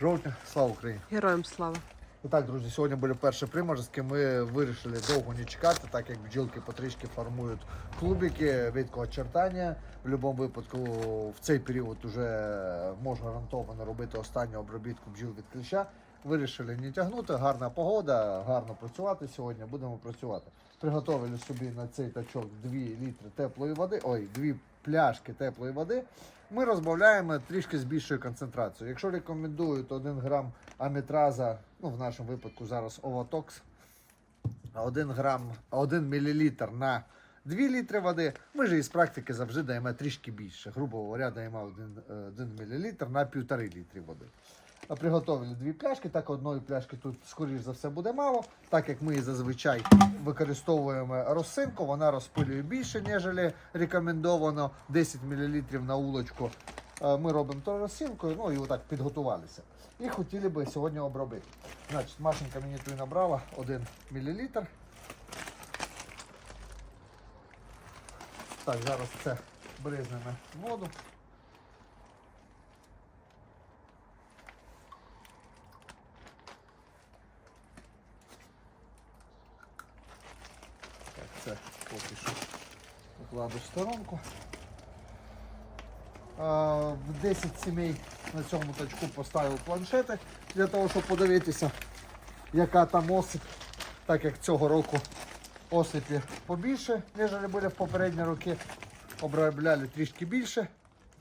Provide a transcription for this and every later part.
Друзі, вітаю! 2 жовтня, слава Україні! Героям слава. І так, друзі, сьогодні були перші приморозки. Ми вирішили довго не чекати, так як бджілки потрішки формують клубики від очертання. В будь-якому випадку в цей період вже можна гарантовано робити останню обробітку бджіл від кліща. Вирішили не тягнути, гарна погода, гарно працювати сьогодні. Будемо працювати. Приготовили собі на цей тачок 2 літри теплої води, ой, 2 пляшки теплої води. Ми розбавляємо трішки з більшою концентрацією. Якщо рекомендують 1 грам амітраза, ну в нашому випадку зараз оватокс, 1 грам, 1 мілілітр на 2 літри води, ми ж із практики завжди даємо трішки більше. Грубо говоря, даємо 1, 1 мілілітр на 1,5 літри води. А Приготовили дві пляшки, так одної пляшки тут, скоріш за все, буде мало. Так як ми зазвичай використовуємо розсинку, вона розпилює більше, ніж рекомендовано 10 мл на улочку. Е, Ми робимо то розсинкою, ну і отак підготувалися. І хотіли би сьогодні обробити. Значить, Машенька мені тут набрала 1 мл. Так, зараз це бризнемо воду. Так, це поки що покладу в сторонку. В 10 сімей на цьому точку поставив планшети для того, щоб подивитися, яка там осип, так як цього року осипі побільше, ніж були в попередні роки. Обробляли трішки більше,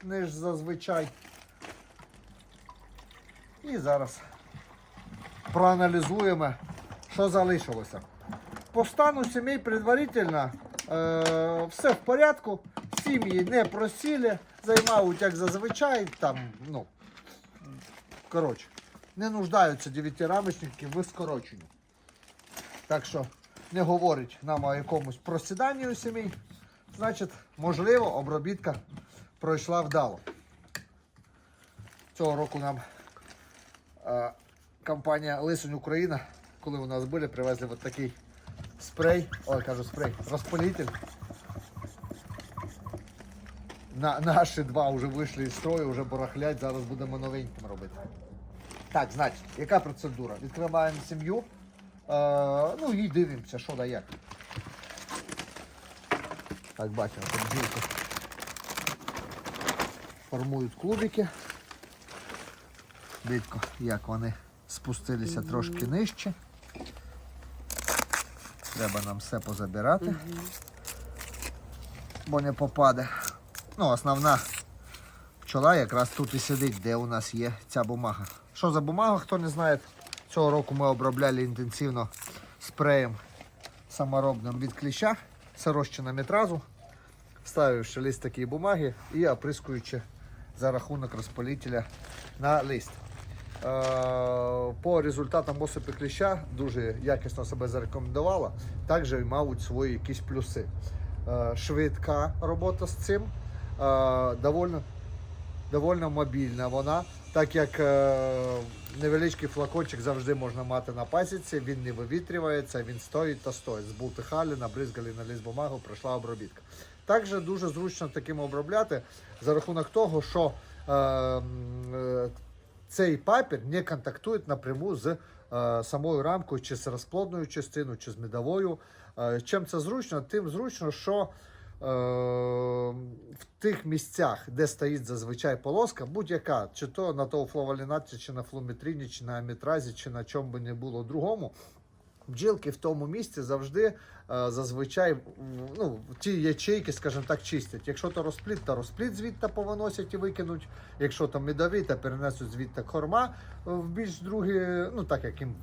ніж зазвичай. І зараз проаналізуємо, що залишилося. По стану сімей предварительно е, все в порядку. Сім'ї не просіли, займають як зазвичай, там, ну, коротше, не нуждаються дев'ятирамочники в скороченні. Так що не говорить нам о якомусь просіданні у сімей. Значить, можливо, обробітка пройшла вдало. Цього року нам е, компанія Лисень Україна, коли у нас були, привезли от такий спрей, ой, кажу спрей, розпилитель. На, наші два вже вийшли із строю, вже барахлять, зараз будемо новеньким робити. Так, значить, яка процедура? Відкриваємо сім'ю, е, ну і дивимося, що да як. Так, бачимо, тут бджілки формують клубики. Видко, як вони спустилися трошки нижче. Треба нам все позабирати, бо не попаде. Ну, основна пчола якраз тут і сидить, де у нас є ця бумага. Що за бумага, хто не знає, цього року ми обробляли інтенсивно спреєм саморобним від кліща розчином метразу, ставивши лист такої бумаги і оприскуючи за рахунок розпалителя на лист. Е, По результатам осипи кліща дуже якісно себе зарекомендувала. Також мають свої якісь плюси. Е, Швидка робота з цим, е, довольно, довольно мобільна вона, так як невеличкий флакончик завжди можна мати на пасіці, він не вивітрюється, він стоїть та стоїть. Збултихали, набризгали на ліс бумагу, пройшла обробітка. Також дуже зручно таким обробляти за рахунок того, що е, м, е, цей папір не контактує напряму з е, самою рамкою, чи з розплодною частиною, чи з медовою. Е, чим це зручно? Тим зручно, що е, в тих місцях, де стоїть зазвичай полоска, будь-яка, чи то на тоуфловалінаті, чи на флометріні, чи на амітразі, чи на чому би не було другому. Бджілки в тому місці завжди е, зазвичай ну, ті ячейки, скажімо так, чистять. Якщо то розпліт, то розпліт звідти повиносять і викинуть. Якщо то медові, то перенесуть звідти корма в більш другі, ну так як їм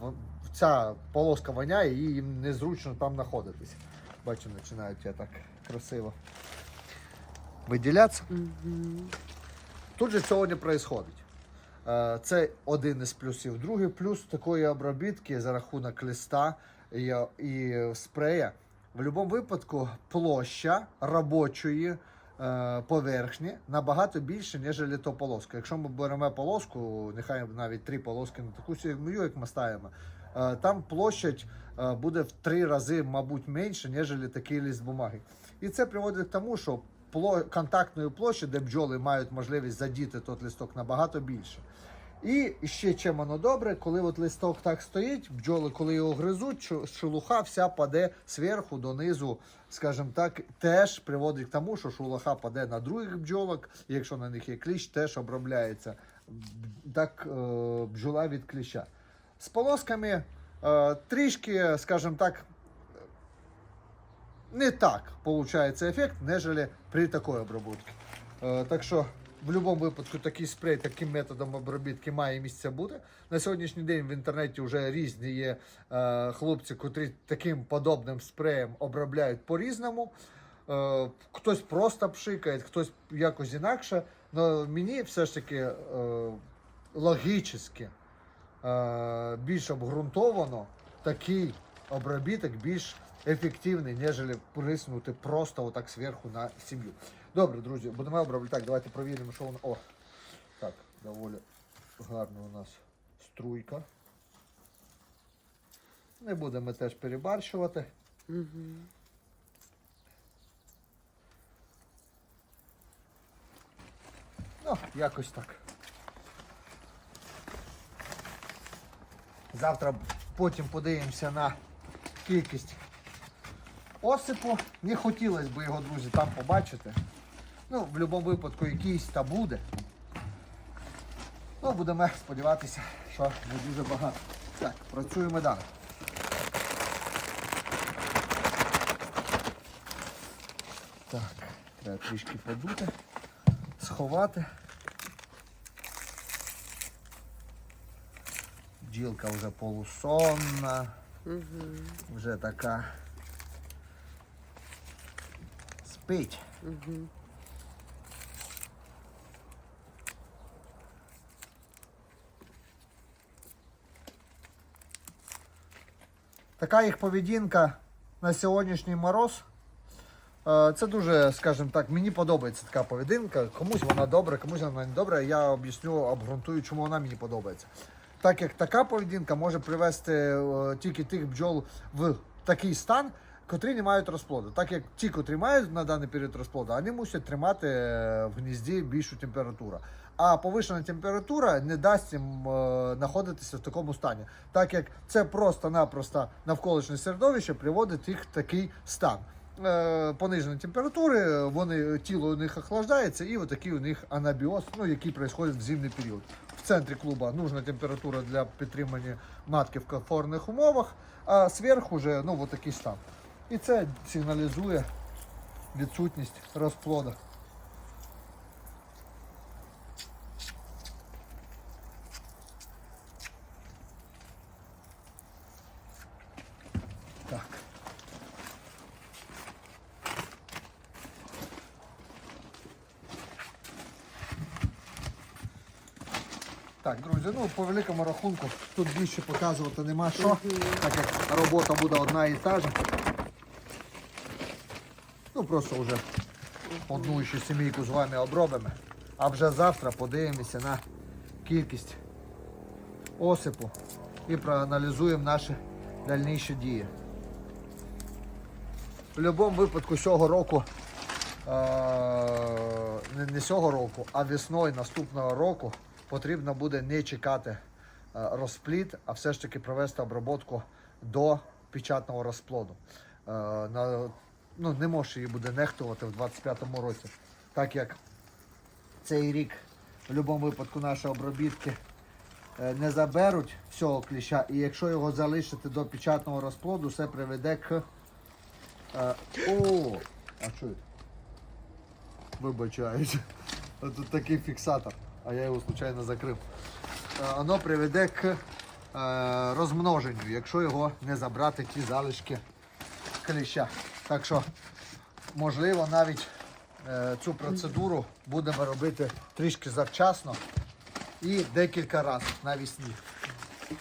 ця полоска воняє, і їм незручно там знаходитись. Бачу, починають я так красиво виділятися. Тут же цього не відбувається. Е, Це один із плюсів. Другий плюс такої обробітки за рахунок листа і, і спрея. В будь-якому випадку площа робочої е, поверхні набагато більше, ніж то полоска. Якщо ми беремо полоску, нехай навіть три полоски на таку сім'ю, як ми ставимо, е, там площадь е, буде в три рази, мабуть, менше, ніж такий лист бумаги. І це приводить к тому, що контактної площі, де бджоли мають можливість задіти той листок набагато більше. І ще чим воно добре, коли от листок так стоїть, бджоли, коли його гризуть, шелуха вся паде зверху донизу, скажімо так, теж приводить к тому, що шелуха паде на других бджолок, і якщо на них є кліщ, теж обробляється так е, бджола від кліща. З полосками е, трішки, скажімо так, не так получається ефект, нежели при такій обробці. Е, так що в будь-якому випадку такий спрей таким методом обробітки має місце бути. На сьогоднішній день в інтернеті вже різні є е, хлопці, котрі таким подобним спреєм обробляють по-різному. Хтось просто пшикає, хтось якось інакше. Но мені все ж таки логічно більш обґрунтовано такий обробіток більш ефективний, ніж приснути просто отак зверху на сім'ю. Добре, друзі, будемо обробляти. Так, давайте провіримо, що воно. О, так, доволі гарна у нас струйка. Не будемо теж перебарщувати. Ну, якось так. Завтра потім подивимося на кількість осипу. Не хотілося б його, друзі, там побачити. Ну, в будь-якому випадку якийсь та буде. Ну, будемо сподіватися, що не дуже багато. Так, працюємо далі. Так, треба трішки подути, сховати. Бджілка вже полусонна, вже така спить. Така їх поведінка на сьогоднішній мороз. Е, Це дуже, скажімо так, мені подобається така поведінка. Комусь вона добра, комусь вона не добра. Я об'ясню, обґрунтую, чому вона мені подобається. Так як така поведінка може привести е, тільки тих бджол в такий стан, котрі не мають розплоду. Так як ті, котрі мають на даний період розплоду, вони мусять тримати е, в гнізді більшу температуру. А повишена температура не дасть їм е, знаходитися в такому стані, так як це просто-напросто навколишнє середовище приводить їх в такий стан. Е, понижені температури, вони, тіло у них охлаждається, і отакий у них анабіоз, ну, який відбувається в зимний період. В центрі клуба нужна температура для підтримання матки в комфортних умовах, а зверху вже ну, от такий стан. І це сигналізує відсутність розплоду. Так. Так, друзі, ну по великому рахунку тут більше показувати нема що, так як робота буде одна і та ж. Просто вже одну ще сімейку з вами обробимо. А вже завтра подивимося на кількість осипу і проаналізуємо наші дальніші дії. В будь-якому випадку цього року, е, не, цього року, а весною наступного року потрібно буде не чекати розплід, а все ж таки провести обробку до печатного розплоду. Е, ну, не може її буде нехтувати в 25-му році, так як цей рік в будь-якому випадку наші обробітки е, не заберуть всього кліща, і якщо його залишити до печатного розплоду, це приведе к. е, О, а що це? Вибачаюсь. Тут такий фіксатор, а я його случайно закрив. Е, Воно приведе к е, розмноженню, якщо його не забрати ті залишки кліща. Так що, можливо, навіть е, цю процедуру будемо робити трішки завчасно і декілька разів навесні.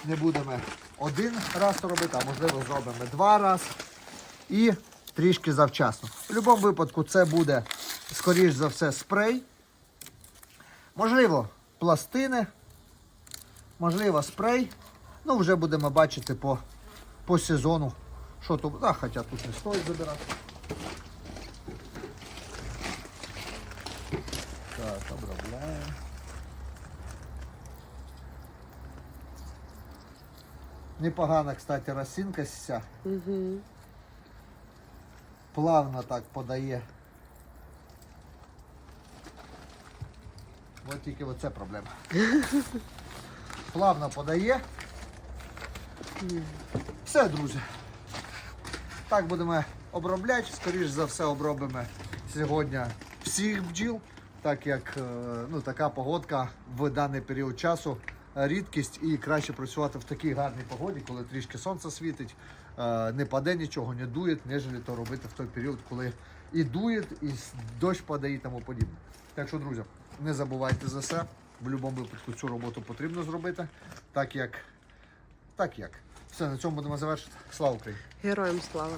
Не будемо один раз робити, а можливо зробимо два рази і трішки завчасно. В будь-якому випадку це буде, скоріш за все, спрей. Можливо, пластини, можливо, спрей. Ну, вже будемо бачити по, по сезону, що тут. А, хоча тут не стоїть забирати. Обробляємо. Непогана, кстати, росинка вся. Угу. Плавно так подає. От тільки оце проблема. Плавно подає. Все, друзі. Так будемо обробляти. Скоріш за все обробимо сьогодні всіх бджіл, так як е, ну, така погодка в даний період часу рідкість і краще працювати в такій гарній погоді, коли трішки сонце світить, е, не паде нічого, не дує, ніж то робити в той період, коли і дує, і дощ падає і тому подібне. Так що, друзі, не забувайте за це. В будь-якому випадку цю роботу потрібно зробити, так як. Так як. Все, на цьому будемо завершити. Слава Україні! Героям слава.